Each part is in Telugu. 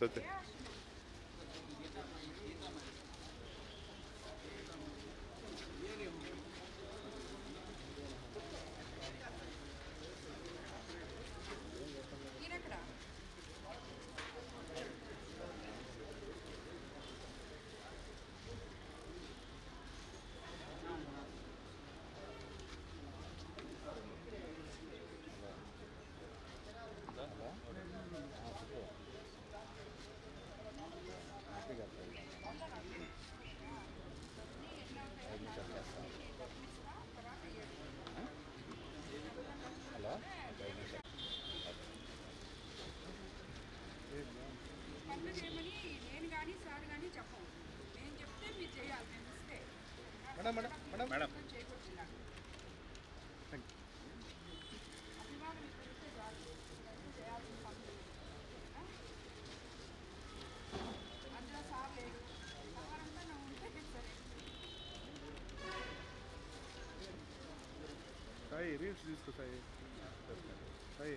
సత్య మేడం మేడం మేడం మేడం చేయకూడదు అభిమానం ఇస్తే చాలు నేను చేయాల్సిన పనులు ఆ? అందులో సార్ లేడు సహారంతా నువ్వు ఉంటే సరే సాయి రీల్స్ తీసుకో సాయి సాయి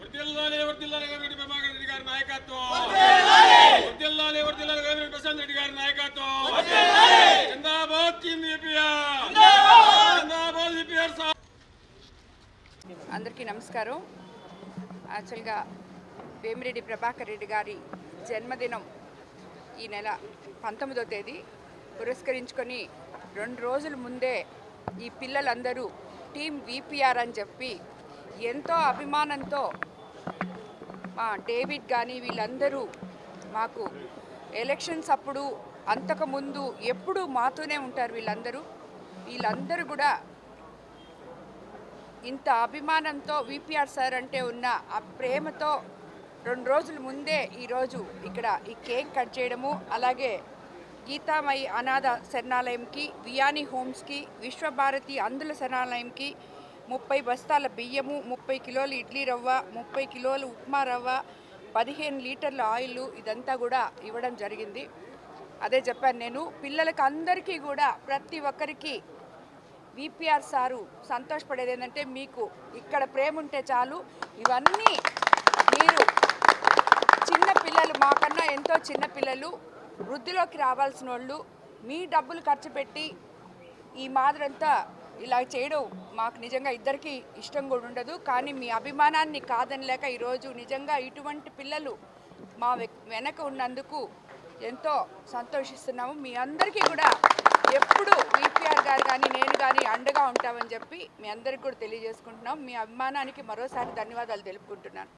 వర్దిల్లాలి వర్దిల్లాలి గవిరెడ్డి ప్రభాకర్ రెడ్డి గారి నాయకత్వం. వర్దిల్లాలి వర్దిల్లాలి గవిరెడ్డి ప్రశాంత్ రెడ్డి గారి నాయకత్వం. జిందాబాద్ టీమ్ ఏపీఆర్ జిందాబాద్! APR sir. అందరికీ నమస్కారం. యాక్చువల్గా వేమిరెడ్డి ప్రభాకర్ రెడ్డి గారి జన్మదినం ఈ నెల పంతొమ్మిదో తేదీ. పురస్కరించుకొని రెండు రోజుల ముందే ఈ పిల్లలందరూ టీం విపిఆర్ అని చెప్పి ఎంతో అభిమానంతో మా డేవిడ్ కానీ వీళ్ళందరూ మాకు ఎలక్షన్స్ అప్పుడు అంతకుముందు ఎప్పుడూ మాతోనే ఉంటారు వీళ్ళందరూ. వీళ్ళందరూ కూడా ఇంత అభిమానంతో విపిఆర్ సార్ అంటే ఉన్న ఆ ప్రేమతో రెండు రోజుల ముందే ఈరోజు ఇక్కడ ఈ కేక్ కట్ చేయడము అలాగే గీతామయి అనాథ శరణాలయంకి వియాని హోమ్స్కి విశ్వభారతి అందుల శరణాలయంకి ముప్పై బస్తాల బియ్యము ముప్పై కిలోలు ఇడ్లీ రవ్వ ముప్పై కిలోలు ఉప్మా రవ్వ పదిహేను లీటర్ల ఆయిల్ ఇదంతా కూడా ఇవ్వడం జరిగింది. అదే చెప్పాను నేను పిల్లలకి అందరికీ కూడా ప్రతి ఒక్కరికి విపిఆర్ సారు సంతోషపడేది ఏంటంటే మీకు ఇక్కడ ప్రేమ ఉంటే చాలు. ఇవన్నీ మీరు చిన్న పిల్లలు మాకన్నా ఎంతో చిన్న పిల్లలు వృద్ధిలోకి రావాల్సిన వాళ్ళు మీ డబ్బులు ఖర్చు పెట్టి ఈ మాదిరంతా ఇలా చేయడం మాకు నిజంగా ఇద్దరికి ఇష్టం కూడా ఉండదు. కానీ మీ అభిమానాన్ని కాదనలేక ఈరోజు నిజంగా ఇటువంటి పిల్లలు మా వె- వెనక ఉన్నందుకు ఎంతో సంతోషిస్తున్నాము. మీ అందరికీ కూడా ఎప్పుడు విపిఆర్ గారు కానీ నేను కానీ అండగా ఉంటామని చెప్పి మీ అందరికి కూడా తెలియజేసుకుంటున్నాం. మీ అభిమానానికి మరోసారి ధన్యవాదాలు తెలుపుకుంటున్నాను.